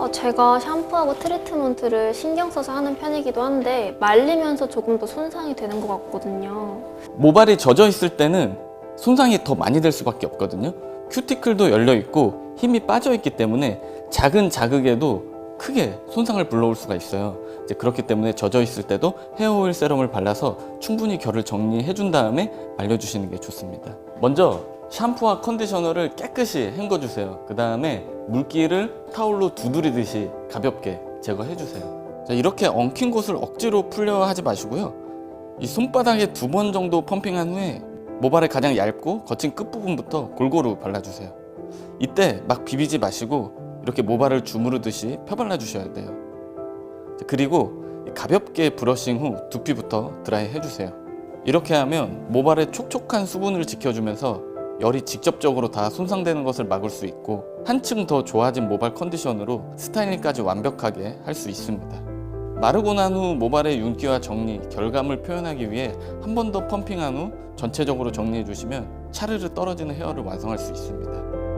어, 제가 샴푸하고 트리트먼트를 신경 써서 하는 편이기도 한데 말리면서 조금 더 손상이 되는 것 같거든요. 모발이 젖어 있을 때는 손상이 더 많이 될 수밖에 없거든요. 큐티클도 열려 있고 힘이 빠져 있기 때문에 작은 자극에도 크게 손상을 불러올 수가 있어요. 이제 그렇기 때문에 젖어 있을 때도 헤어 오일 세럼을 발라서 충분히 결을 정리해 준 다음에 말려 주시는 게 좋습니다. 먼저 샴푸와 컨디셔너를 깨끗이 헹궈 주세요. 그 다음에 물기를 타올로 두드리듯이 가볍게 제거해 주세요. 자, 이렇게 엉킨 곳을 억지로 풀려 하지 마시고요. 이 손바닥에 두 번 정도 펌핑한 후에 모발의 가장 얇고 거친 끝부분부터 골고루 발라주세요. 이때 막 비비지 마시고 이렇게 모발을 주무르듯이 펴발라 주셔야 돼요. 자, 그리고 가볍게 브러싱 후 두피부터 드라이 해주세요. 이렇게 하면 모발의 촉촉한 수분을 지켜주면서 열이 직접적으로 다 손상되는 것을 막을 수 있고 한층 더 좋아진 모발 컨디션으로 스타일링까지 완벽하게 할 수 있습니다. 마르고 난 후 모발의 윤기와 정리, 결감을 표현하기 위해 한 번 더 펌핑한 후 전체적으로 정리해 주시면 차르르 떨어지는 헤어를 완성할 수 있습니다.